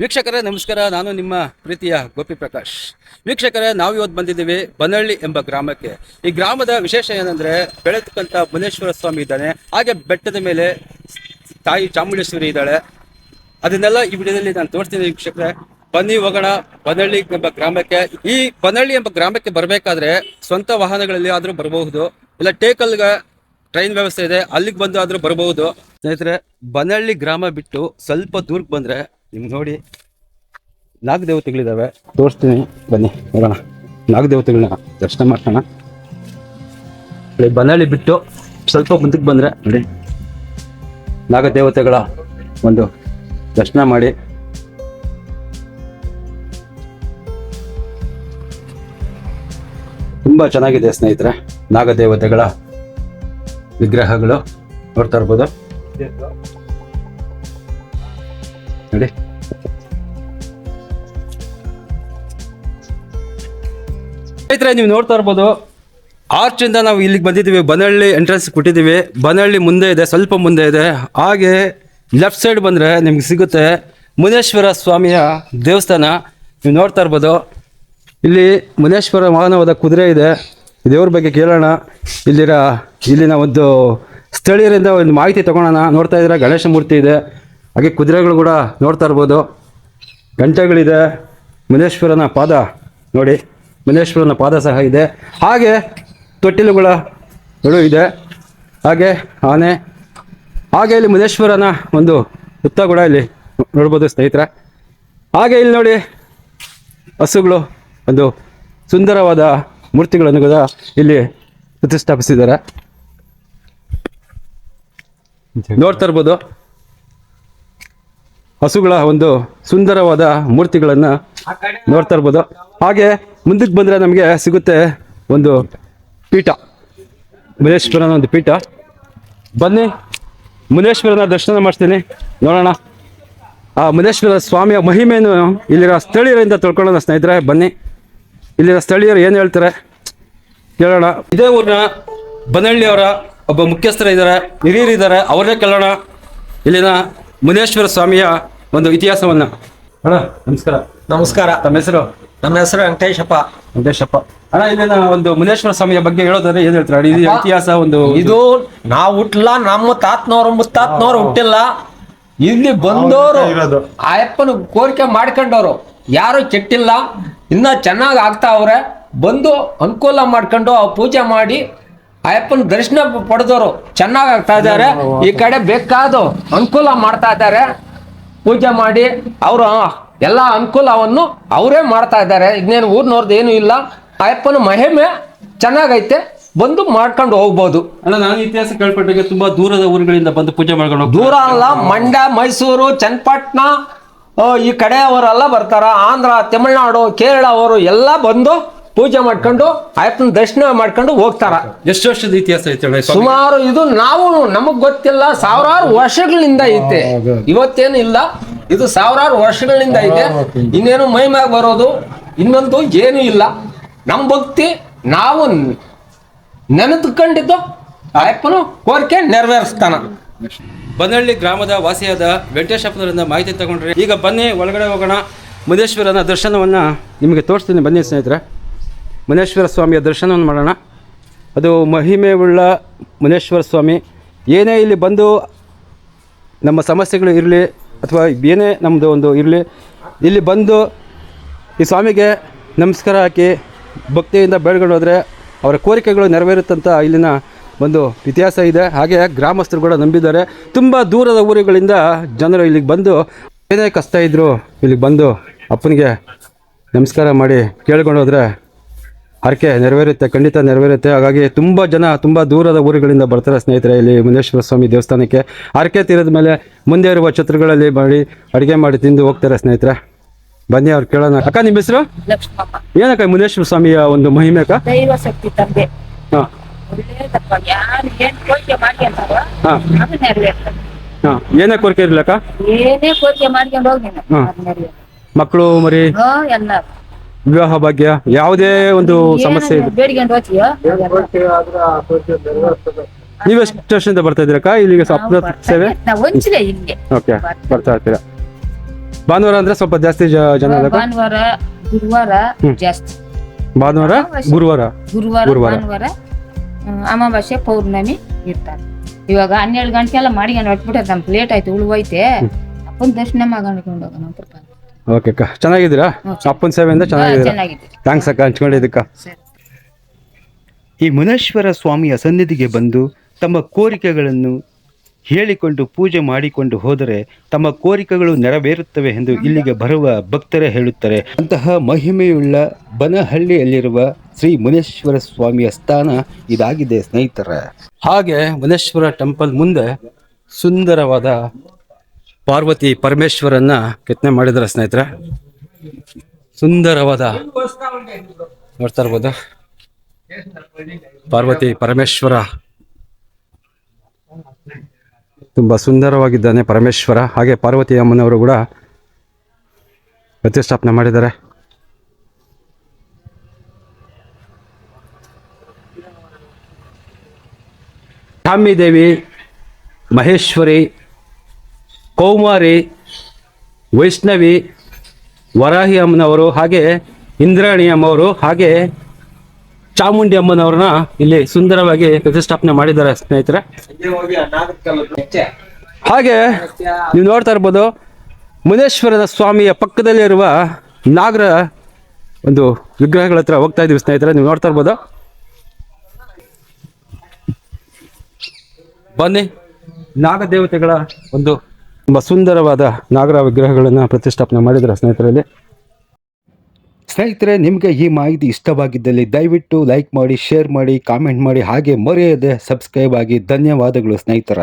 ವೀಕ್ಷಕರೇ, ನಮಸ್ಕಾರ. ನಾನು ನಿಮ್ಮ ಪ್ರೀತಿಯ ಗೋಪಿ ಪ್ರಕಾಶ್. ವೀಕ್ಷಕರೇ, ನಾವು ಇವತ್ತು ಬಂದಿದ್ದೀವಿ ಬನಹಳ್ಳಿ ಎಂಬ ಗ್ರಾಮಕ್ಕೆ. ಈ ಗ್ರಾಮದ ವಿಶೇಷ ಏನಂದ್ರೆ, ಬೆಳೆತಕ್ಕಂಥ ಮುನೇಶ್ವರ ಸ್ವಾಮಿ ಇದ್ದಾನೆ. ಹಾಗೆ ಬೆಟ್ಟದ ಮೇಲೆ ತಾಯಿ ಚಾಮುಂಡೇಶ್ವರಿ ಇದ್ದಾಳೆ. ಅದನ್ನೆಲ್ಲ ಈ ವಿಡಿಯೋದಲ್ಲಿ ನಾನು ತೋರಿಸ್ತೀನಿ ವೀಕ್ಷಕರೇ. ಬನ್ನಿ ಹೋಗೋಣ ಬನಹಳ್ಳಿ ಎಂಬ ಗ್ರಾಮಕ್ಕೆ. ಈ ಬನಹಳ್ಳಿ ಎಂಬ ಗ್ರಾಮಕ್ಕೆ ಬರಬೇಕಾದ್ರೆ ಸ್ವಂತ ವಾಹನಗಳಲ್ಲಿ ಆದರೂ ಬರಬಹುದು. ಇಲ್ಲ, ಟೇಕಲ್ಗೆ ಟ್ರೈನ್ ವ್ಯವಸ್ಥೆ ಇದೆ. ಅಲ್ಲಿಗೆ ಬಂದು ಆದರೂ ಬರಬಹುದು. ಸ್ನೇಹಿತರೆ, ಬನಹಳ್ಳಿ ಗ್ರಾಮ ಬಿಟ್ಟು ಸ್ವಲ್ಪ ದೂರಕ್ಕೆ ಬಂದ್ರೆ ನಿಮ್ಗೆ ನೋಡಿ. ನಾಲ್ಕು ದೇವತೆಗಳಿದ್ದಾವೆ ತೋರಿಸ್ತೀನಿ. ಬನ್ನಿ, ನೋಡೋಣ. ನಾಲ್ಕು ದೇವತೆಗಳನ್ನ ದರ್ಶನ ಇಲ್ಲಿ ಬನಹಳ್ಳಿ ಬಿಟ್ಟು ಸ್ವಲ್ಪ ಮುಂದಕ್ಕೆ ಬಂದ್ರೆ ನೋಡಿ. ನಾಗ ದೇವತೆಗಳ ಒಂದು ದರ್ಶನ ಮಾಡಿ. ತುಂಬಾ ಚೆನ್ನಾಗಿದೆ ಸ್ನೇಹಿತರೆ, ನಾಗದೇವತೆಗಳ ವಿಗ್ರಹಗಳು ನೋಡ್ತಾ ಇರ್ಬೋದು. ನೋಡಿ. ಸ್ನೇಹಿತರೆ, ನೀವು ನೋಡ್ತಾ ಇರ್ಬೋದು ಆರ್ಚ್ ಇಂದ ನಾವು ಇಲ್ಲಿಗೆ ಬಂದಿದ್ದೀವಿ. ಬನಹಳ್ಳಿ ಎಂಟ್ರೆನ್ಸ್ ಕೊಟ್ಟಿದ್ದೀವಿ. ಬನಹಳ್ಳಿ ಮುಂದೆ ಇದೆ, ಸ್ವಲ್ಪ ಮುಂದೆ ಇದೆ. ಹಾಗೆ ಲೆಫ್ಟ್ ಸೈಡ್ ಬಂದರೆ ನಿಮ್ಗೆ ಸಿಗುತ್ತೆ ಮುನೇಶ್ವರ ಸ್ವಾಮಿಯ ದೇವಸ್ಥಾನ. ನೀವು ನೋಡ್ತಾ ಇರ್ಬೋದು. ಇಲ್ಲಿ ಮುನೇಶ್ವರ ಮಾನವದ ಕುದುರೆ ಇದೆ. ದೇವ್ರ ಬಗ್ಗೆ ಕೇಳೋಣ. ಇಲ್ಲಿರ, ಇಲ್ಲಿನ ಒಂದು ಸ್ಥಳೀಯರಿಂದ ಒಂದು ಮಾಹಿತಿ ತೊಗೊಳೋಣ ನೋಡ್ತಾ ಇದ್ದೀರಾ, ಗಣೇಶ ಮೂರ್ತಿ ಇದೆ. ಹಾಗೆ ಕುದುರೆಗಳು ಕೂಡ ನೋಡ್ತಾ ಇರ್ಬೋದು. ಗಂಟೆಗಳಿದೆ. ಮುನೇಶ್ವರನ ಪಾದ ನೋಡಿ. ಮುನೇಶ್ವರನ ಪಾದ ಸಹ ಇದೆ. ಹಾಗೆ ತೊಟ್ಟಿಲುಗಳು ಇದೆ. ಹಾಗೆ ಆನೆ. ಹಾಗೆ ಇಲ್ಲಿ ಮುನೇಶ್ವರನ ಒಂದು ಹುತ್ತ ಕೂಡ ಇಲ್ಲಿ ನೋಡ್ಬೋದು ಸ್ನೇಹಿತರೆ. ಹಾಗೆ ಇಲ್ಲಿ ನೋಡಿ ಹಸುಗಳು, ಒಂದು ಸುಂದರವಾದ ಮೂರ್ತಿಗಳನ್ನು ಕೂಡ ಇಲ್ಲಿ ಪ್ರತಿಷ್ಠಾಪಿಸಿದ್ದಾರೆ. ನೋಡ್ತಾ ಇರ್ಬೋದು. ಹಸುಗಳ ಒಂದು ಸುಂದರವಾದ ಮೂರ್ತಿಗಳನ್ನ ನೋಡ್ತಾ ಇರ್ಬೋದು. ಹಾಗೆ ಮುಂದಕ್ಕೆ ಬಂದರೆ ನಮಗೆ ಸಿಗುತ್ತೆ ಒಂದು ಪೀಠ. ಮುನೇಶ್ವರನ ಒಂದು ಪೀಠ. ಬನ್ನಿ, ಮುನೇಶ್ವರನ ದರ್ಶನ ಮಾಡ್ತೀನಿ. ನೋಡೋಣ. ಆ ಮುನೇಶ್ವರ ಸ್ವಾಮಿಯ ಮಹಿಮೆಯನ್ನು ಇಲ್ಲಿರೋ ಸ್ಥಳೀಯರಿಂದ ತಿಳ್ಕೊಳ್ಳೋಣ ಸ್ನೇಹಿತರೆ, ಬನ್ನಿ. ಇಲ್ಲಿರೋ ಸ್ಥಳೀಯರು ಏನು ಹೇಳ್ತಾರೆ? ಕೇಳೋಣ. ಇದೇ ಊರಿನ ಬನಹಳ್ಳಿಯವರ ಒಬ್ಬ ಮುಖ್ಯಸ್ಥರ ಇದ್ದಾರೆ, ಹಿರಿಯರು ಇದ್ದಾರೆ. ಅವರೇ ಕೇಳೋಣ. ಇಲ್ಲಿನ ಮುನೇಶ್ವರ ಸ್ವಾಮಿಯ ಒಂದು ಇತಿಹಾಸವನ್ನು. ಅಣ್ಣ, ನಮಸ್ಕಾರ. ನಮಸ್ಕಾರ. ತಮ್ಮ ಹೆಸರು? ನಮ್ಮ ಹೆಸರು ವೆಂಕಟೇಶಪ್ಪ. ವೆಂಕಟೇಶಪ್ಪ. ಅಣ್ಣ ಇಲ್ಲಿ ಒಂದು ಮುನೇಶ್ವರ ಸ್ವಾಮಿಯ ಬಗ್ಗೆ ಹೇಳೋದಾದ್ರೆ ಏನ್ ಹೇಳ್ತಾರೆ? ಇದು ಇತಿಹಾಸ ಒಂದು ಇದು. ನಾವು ಹುಟ್ಟಲ್ಲ ನಮ್ಮ ತಾತನವ್ರು ಮುತ್ತಾತ್ನವ್ರು ಹುಟ್ಟಿಲ್ಲ. ಇಲ್ಲಿ ಬಂದವರು ಆಯಪ್ಪನ ಕೋರಿಕೆ ಮಾಡ್ಕೊಂಡವ್ರು. ಯಾರು ಕೆಟ್ಟಿಲ್ಲ. ಇನ್ನ ಚೆನ್ನಾಗಿ ಆಗ್ತಾ ಅವ್ರೆ. ಬಂದು ಅನುಕೂಲ ಮಾಡ್ಕೊಂಡು ಆ ಪೂಜೆ ಮಾಡಿ ಆಯಪ್ಪನ ದರ್ಶನ ಪಡೆದವರು ಚೆನ್ನಾಗಿ ಆಗ್ತಾ ಇದ್ದಾರೆ. ಈ ಕಡೆ ಬೇಕಾದ ಅನುಕೂಲ ಮಾಡ್ತಾ ಇದ್ದಾರೆ. ಪೂಜೆ ಮಾಡಿ ಅವರು ಎಲ್ಲ ಅನುಕೂಲವನ್ನು ಅವರೇ ಮಾಡ್ತಾ ಇದ್ದಾರೆ. ಇನ್ನೇನು ಊರ್ನವ್ರದ್ದು ಏನು ಇಲ್ಲ. ಅಯ್ಯಪ್ಪನ ಮಹಿಮೆ ಚೆನ್ನಾಗೈತೆ. ಬಂದು ಮಾಡ್ಕೊಂಡು ಹೋಗ್ಬೋದು. ಅಲ್ಲ ನಾನು ಇತಿಹಾಸ ಕೇಳ್ಪಟ್ಟಾಗ ತುಂಬಾ ದೂರದ ಊರುಗಳಿಂದ ಬಂದು ಪೂಜೆ ಮಾಡ್ಕೊಂಡು ದೂರ ಅಲ್ಲ ಮಂಡ್ಯ ಮೈಸೂರು ಚನ್ನಪಟ್ಟಣ ಈ ಕಡೆಯವರೆಲ್ಲ ಬರ್ತಾರ. ಆಂಧ್ರ ತಮಿಳ್ನಾಡು ಕೇರಳ ಅವರು ಎಲ್ಲ ಬಂದು ಪೂಜೆ ಮಾಡ್ಕೊಂಡು ಅಯ್ಯಪ್ಪನ ದರ್ಶನ ಮಾಡ್ಕೊಂಡು ಹೋಗ್ತಾರ. ಎಷ್ಟು ವರ್ಷದ ಇತಿಹಾಸ ಐತೆ ಸ್ವಾಮಿ? ಸುಮಾರು ಇದು ನಾವು ನಮಗ್ ಗೊತ್ತಿಲ್ಲ. ಸಾವಿರಾರು ವರ್ಷಗಳಿಂದ ಐತೆ. ಇವತ್ತೇನು ಇಲ್ಲ. ಇದು ಸಾವಿರಾರು ವರ್ಷಗಳಿಂದ ಇದೆ. ಇನ್ನೇನು ಮೈಮ್ಯಾಗ ಬರೋದು? ಇನ್ನೊಂದು ಏನು ಇಲ್ಲ. ನಮ್ಮ ಭಕ್ತಿ ನಾವು ನೆನೆದುಕೊಂಡಿದ್ದು ಅಯ್ಯಪ್ಪನು ಕೋರಿಕೆ ನೆರವೇರಿಸ್ತಾನ. ಬನಹಳ್ಳಿ ಗ್ರಾಮದ ವಾಸಿಯಾದ ವೆಂಕಟೇಶಪ್ಪನವರಿಂದ ಮಾಹಿತಿ ತಗೊಂಡ್ರೆ ಈಗ ಬನ್ನಿ ಒಳಗಡೆ ಹೋಗೋಣ. ಮುನೇಶ್ವರನ ದರ್ಶನವನ್ನು ನಿಮಗೆ ತೋರಿಸ್ತೀನಿ ಬನ್ನಿ ಸ್ನೇಹಿತರೆ. ಮುನೇಶ್ವರ ಸ್ವಾಮಿಯ ದರ್ಶನವನ್ನು ಮಾಡೋಣ. ಅದು ಮಹಿಮೆ ಉಳ್ಳ ಮುನೇಶ್ವರ ಸ್ವಾಮಿ. ಏನೇ ಇಲ್ಲಿ ಬಂದು ನಮ್ಮ ಸಮಸ್ಯೆಗಳು ಇರಲಿ ಅಥವಾ ಏನೇ ನಮ್ಮದು ಒಂದು ಇರಲಿ, ಇಲ್ಲಿ ಬಂದು ಈ ಸ್ವಾಮಿಗೆ ನಮಸ್ಕಾರ ಹಾಕಿ ಭಕ್ತಿಯಿಂದ ಬೆಳ್ಕೊಂಡು ಹೋದರೆ ಅವರ ಕೋರಿಕೆಗಳು ನೆರವೇರುತ್ತಂತ ಇಲ್ಲಿನ ಒಂದು ಇತಿಹಾಸ ಇದೆ. ಹಾಗೆ ಗ್ರಾಮಸ್ಥರು ಕೂಡ ನಂಬಿದ್ದಾರೆ. ತುಂಬ ದೂರದ ಊರುಗಳಿಂದ ಜನರು ಇಲ್ಲಿಗೆ ಬಂದು ಏನೇ ಕಷ್ಟ ಇದ್ದರೂ ಇಲ್ಲಿಗೆ ಬಂದು ಅಪ್ಪನಿಗೆ ನಮಸ್ಕಾರ ಮಾಡಿ ಕೇಳ್ಕೊಂಡು ಹೋದರೆ ಹರಕೆ ನೆರವೇರುತ್ತೆ ಖಂಡಿತ ನೆರವೇರುತ್ತೆ. ಹಾಗಾಗಿ ತುಂಬ ಜನ ತುಂಬ ದೂರದ ಊರುಗಳಿಂದ ಬರ್ತಾರೆ ಸ್ನೇಹಿತರೆ ಇಲ್ಲಿ ಮುನೇಶ್ವರ ಸ್ವಾಮಿ ದೇವಸ್ಥಾನಕ್ಕೆ. ಹರಕೆ ತೀರದ ಮೇಲೆ ಮುಂದೆ ಇರುವ ಛತ್ರಗಳಲ್ಲಿ ಮಾಡಿ ಅಡುಗೆ ಮಾಡಿ ತಿಂದು ಹೋಗ್ತಾರೆ ಸ್ನೇಹಿತರೆ. ಬನ್ನಿ ಅವ್ರು ಕೇಳೋಣ. ಅಕ್ಕ ನಿಮ್ಮ ಹೆಸರು? ಏನಕ್ಕ ಮುನೇಶ್ವರ ಸ್ವಾಮಿಯ ಒಂದು ಮಹಿಮೆ ಅಕ್ಕ? ಏನ್ ಕೋರಿಕೆ ಇರ್ಲಕ್ಕ ಮಕ್ಕಳು ಮರಿ? ವಿವಾಹ ಭಾಗ್ಯ ಯಾವುದೇ ಒಂದು ಸಮಸ್ಯೆ ಇದೆ ನೀವೆಷ್ಟು ವರ್ಷದಿಂದ ಬರ್ತಾ ಇದ್ದೀರಕ್ಕ ಇಲ್ಲಿಗೆ ಸ್ವಲ್ಪ ಸೇವೆ? ಓಕೆ ಬರ್ತಾ ಇರ್ತೀರಾ ಭಾನುವಾರ ಅಂದ್ರೆ ಸ್ವಲ್ಪ ಜಾಸ್ತಿ ಜನ ಭಾನುವಾರ ಗುರುವಾರ ಜಾಸ್ತಿ. ಭಾನುವಾರ ಗುರುವಾರ? ಗುರುವಾರ. ಭಾನುವಾರ ಅಮಾವಾಸ್ಯೆ ಪೌರ್ಣಮಿ ಇರ್ತಾರೆ. ಇವಾಗ ಹನ್ನೆರಡು ಗಂಟೆಗೆಲ್ಲ ಮಾಡಿ ಹೊಟ್ಬಿಟ್ಟೆ ನಮ್ಗೆ ಲೇಟ್ ಆಯ್ತು ಉಳುವೈತೆ. ಅಪ್ಪನ ದರ್ಶನ ಮಾಡ್ಕೊಂಡು ಹೋಗೋಣ ಓಕೆ ಅಕ್ಕ. ಚೆನ್ನಾಗಿದ್ದೀರಾ? ಅಪ್ಪನ ಸೇವೆಯಿಂದ ಚೆನ್ನಾಗಿದ್ದೀರಾ? ಚೆನ್ನಾಗಿದೆ ಥ್ಯಾಂಕ್ಸ್ ಅಕ್ಕ ಹಂಚ್ಕೊಂಡಿದ್ದಕ್ಕ. ಈ ಮುನೇಶ್ವರ ಸ್ವಾಮಿಯ ಸನ್ನಿಧಿಗೆ ಬಂದು ತಮ್ಮ ಕೋರಿಕೆಗಳನ್ನು ಹೇಳಿಕೊಂಡು ಪೂಜೆ ಮಾಡಿಕೊಂಡು ಹೋದರೆ ತಮ್ಮ ಕೋರಿಕೆಗಳು ನೆರವೇರುತ್ತವೆ ಎಂದು ಇಲ್ಲಿಗೆ ಬರುವ ಭಕ್ತರೇ ಹೇಳುತ್ತಾರೆ. ಅಂತಹ ಮಹಿಮೆಯುಳ್ಳ ಬನಹಳ್ಳಿಯಲ್ಲಿರುವ ಶ್ರೀ ಮುನೇಶ್ವರ ಸ್ವಾಮಿಯ ಸ್ಥಾನ ಇದಾಗಿದೆ ಸ್ನೇಹಿತರೆ. ಹಾಗೆ ಮುನೇಶ್ವರ ಟೆಂಪಲ್ ಮುಂದೆ ಸುಂದರವಾದ ಪಾರ್ವತಿ ಪರಮೇಶ್ವರನ್ನ ಕೆತ್ತನೆ ಮಾಡಿದ್ರ ಸ್ನೇಹಿತರೆ? ಸುಂದರವಾದ ನೋಡ್ತಾ ಇರ್ಬೋದು? ಪಾರ್ವತಿ ಪರಮೇಶ್ವರ. ತುಂಬಾ ಸುಂದರವಾಗಿದ್ದಾನೆ ಪರಮೇಶ್ವರ. ಹಾಗೆ ಪಾರ್ವತಿ ಅಮ್ಮನವರು ಕೂಡ ಪ್ರತಿಷ್ಠಾಪನೆ ಮಾಡಿದ್ದಾರೆ. ಕಾಮಿ ದೇವಿ, ಮಹೇಶ್ವರಿ ಕೌಮಾರಿ, ವೈಷ್ಣವಿ, ವರಾಹಿ ಅಮ್ಮನವರು ಹಾಗೆ ಇಂದ್ರಾಣಿ ಅಮ್ಮವರು ಹಾಗೆ ಚಾಮುಂಡಿ ಅಮ್ಮನವ್ರನ್ನ ಇಲ್ಲಿ ಸುಂದರವಾಗಿ ಪ್ರತಿಷ್ಠಾಪನೆ ಮಾಡಿದ್ದಾರೆ ಸ್ನೇಹಿತರೆ. ಹಾಗೆ ನೀವು ನೋಡ್ತಾ ಇರ್ಬೋದು, ಮುನೇಶ್ವರದ ಸ್ವಾಮಿಯ ಪಕ್ಕದಲ್ಲಿರುವ ನಾಗರ ಒಂದು ವಿಗ್ರಹಗಳ ಹತ್ರ ಹೋಗ್ತಾ ಇದೀವಿ ಸ್ನೇಹಿತರೆ, ನೀವು ನೋಡ್ತಾ ಇರ್ಬೋದು. ಬನ್ನಿ, ನಾಗದೇವತೆಗಳ ಒಂದು ತುಂಬಾ ಸುಂದರವಾದ ನಾಗರ ವಿಗ್ರಹಗಳನ್ನು ಪ್ರತಿಷ್ಠಾಪನೆ ಮಾಡಿದ್ದಾರೆ ಸ್ನೇಹಿತರಲ್ಲಿ. ಸ್ನೇಹಿತರೆ, ನಿಮಗೆ ಈ ಮಾಹಿತಿ ಇಷ್ಟವಾಗಿದ್ದಲ್ಲಿ ದಯವಿಟ್ಟು ಲೈಕ್ ಮಾಡಿ ಶೇರ್ ಮಾಡಿ ಕಾಮೆಂಟ್ ಮಾಡಿ, ಹಾಗೆ ಮರೆಯದೆ ಸಬ್ಸ್ಕ್ರೈಬ್ ಆಗಿ ಧನ್ಯವಾದಗಳು ಸ್ನೇಹಿತರ.